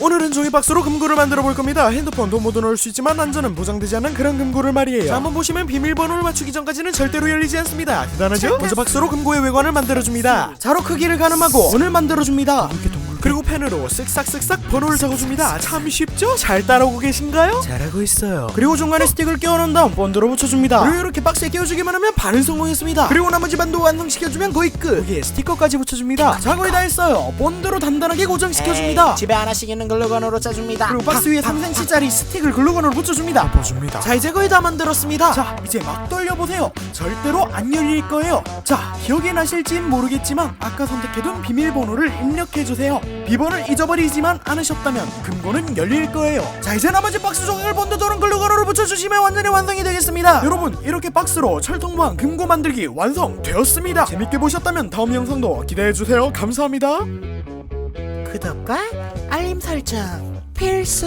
오늘은 종이박스로 금고를 만들어 볼 겁니다. 핸드폰 돈 모두 넣을 수 있지만 안전은 보장되지 않는 그런 금고를 말이에요. 자 한번 보시면 비밀번호를 맞추기 전까지는 절대로 열리지 않습니다. 대단하죠? 먼저 박스로 금고의 외관을 만들어줍니다. 자로 크기를 가늠하고 원을 만들어줍니다. 그리고 펜으로 쓱싹쓱싹 번호를 적어줍니다. 참 쉽죠? 잘 따라오고 계신가요? 잘하고 있어요. 그리고 중간에 스틱을 끼워놓은 다음 본드로 붙여줍니다. 그리고 이렇게 박스에 끼워주기만 하면 반은 성공했습니다. 그리고 나머지 반도 완성시켜주면 거의 끝. 여기에 스티커까지 붙여줍니다. 자 거의 다 했어요. 본드로 단단하게 고정시켜줍니다. 에이, 집에 하나씩 있는 글루건으로 짜줍니다. 그리고 박스 위에 3cm짜리 스틱을 글루건으로 붙여줍니다. 붙여줍니다. 자 이제 거의 다 만들었습니다. 자 이제 막 돌려보세요. 절대로 안 열릴 거예요. 자 기억이 나실진 모르겠지만 아까 선택해둔 비밀번호를 입력해주세요. 비번 을 잊어버리지만 않으셨다면 금고는 열릴 거예요. 자 이제 나머지 박스 종이를 본드도는 글루건으로 붙여주시면 완전히 완성이 되겠습니다. 여러분 이렇게 박스로 철통무한 금고 만들기 완성되었습니다. 재밌게 보셨다면 다음 영상도 기대해주세요. 감사합니다. 구독과 알림 설정 필수.